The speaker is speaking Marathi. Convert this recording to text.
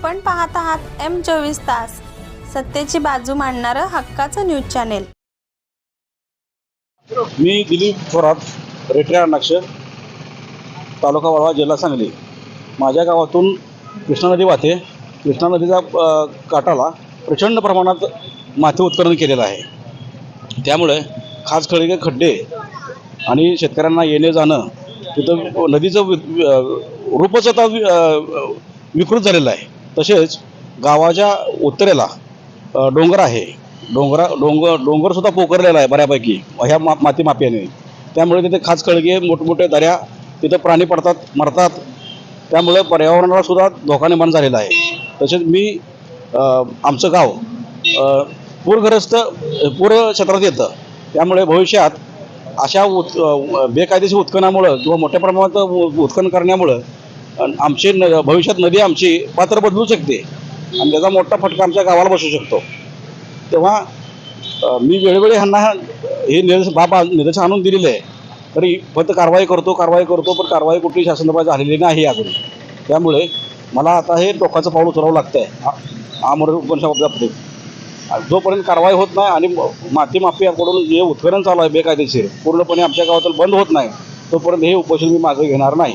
आपण पाहत आहात एम चोवीस तास सत्तेची बाजू मांडणारं हक्काचं न्यूज चॅनेल. मी दिलीप थोरात रेटऱ्या नक्ष तालुका वाळवा जिल्हा सांगली. माझ्या गावातून कृष्णा नदी वाहते. कृष्णा नदीचा काठाला प्रचंड प्रमाणात माती उत्खनन केलेलं आहे. त्यामुळे खास खळगे खड्डे आणि शेतकऱ्यांना येणे जाणं तिथं नदीचं रूपच आता विकृत झालेलं आहे. तसेच गावाच्या उत्तरेला डोंगर आहे. डोंगरा डोंगर डोंगरसुद्धा पोखरलेला आहे बऱ्यापैकी ह्या मा मातीमाफियाने त्यामुळे तिथे खास कळगे मोठमोठ्या दऱ्या तिथं प्राणी पडतात मरतात. त्यामुळे पर्यावरणाला सुद्धा धोका निर्माण झालेला आहे. तसेच मी आमचं गाव पूरग्रस्त पूर क्षेत्रात येतं. त्यामुळे भविष्यात अशा उत् बेकायदेशीर उत्खनामुळं किंवा मोठ्या प्रमाणात उ- उत्खनन करण्यामुळं आमची न भविष्यात नदी आमची पात्र बदलू शकते. आणि त्याचा मोठा फटका आमच्या गावाला बसू शकतो. तेव्हा मी वेळोवेळी ह्यांना हे निर्देश बाब निर्देश आणून दिलेलं आहे. तरी फक्त कारवाई करतो कारवाई करतो पण कारवाई कुठली शासनदरबार झालेली नाही अजून. त्यामुळे मला आता हे टोकाचं पाऊल उचलावं लागतं आहे आमर उपनिषद जोपर्यंत कारवाई होत नाही आणि म- माती माफियाकडून जे उत्खनन चालू आहे बेकायदेशीर पूर्णपणे आमच्या गावातून बंद होत नाही तोपर्यंत हे उपोषण मी मागे घेणार नाही.